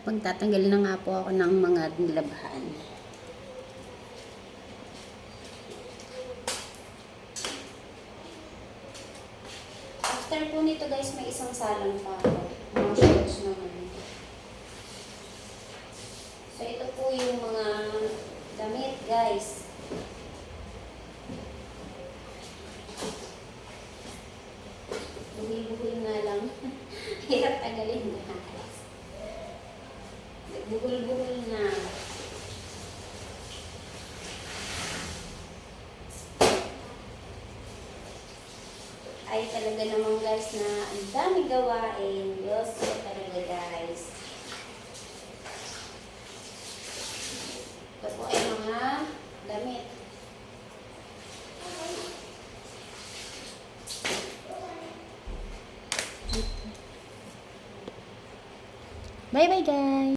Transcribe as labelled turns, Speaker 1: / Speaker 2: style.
Speaker 1: magtatanggal na nga po ako ng mga nilabahan. After po nito guys, may isang salang pa ako. Mga shorts naman. So ito po yung mga damit guys. Buhil-buhil nga lang. Hirap tagalin guys. Buhul-buhul na. Ay talaga naman guys na ang dami gawain. Diyos ko talaga guys. Ito po ay mga damit. Bye bye guys!